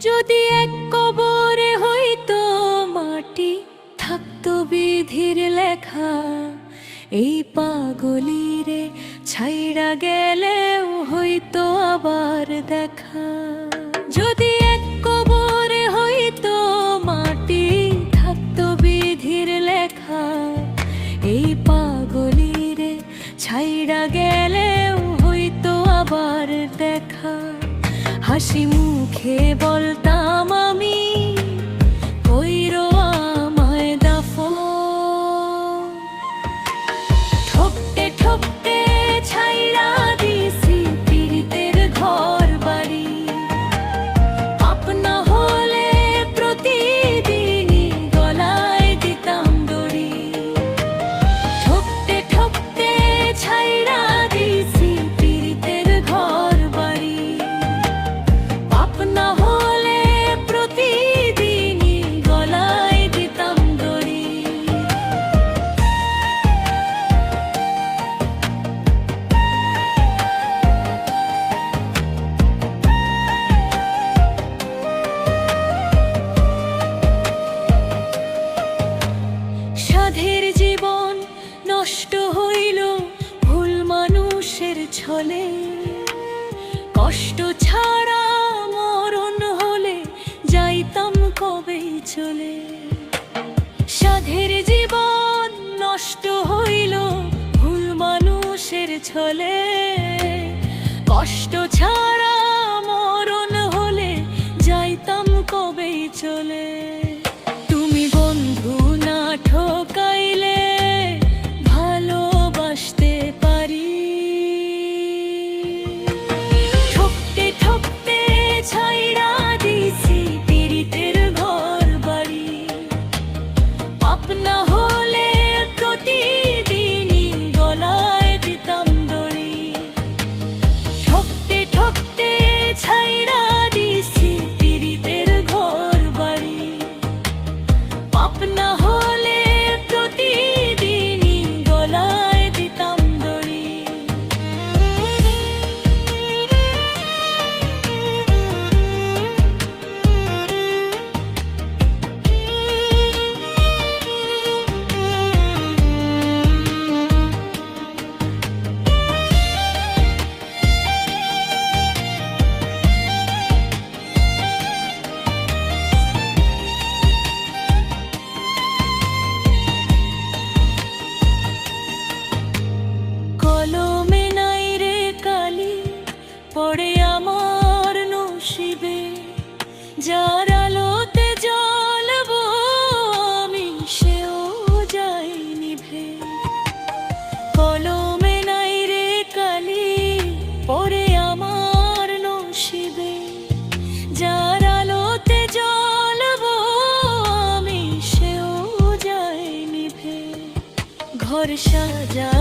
যদি এক কবরে বিধির লেখা, এই পাগলিরে ছাইড়া গেলেও হইতো আবার দেখা। যদি লেখা, এই ছাইড়া গেলেও হইতো আবার দেখা। হাসি মুখে বলতাম কষ্ট ছাড়া মরণ হলে যাইতাম কবে চলে? সাধের জীবন নষ্ট হইল ভুল মানুষের ছলে। কষ্ট ছাড়া আপনা হলে যার আলোতে জ্বলবো আমি যাই নিভে কলমে নাই রে কালি, পড়ে আমার নসিবে। আলোতে আমি, সেও যাই নিভে ঘর সারা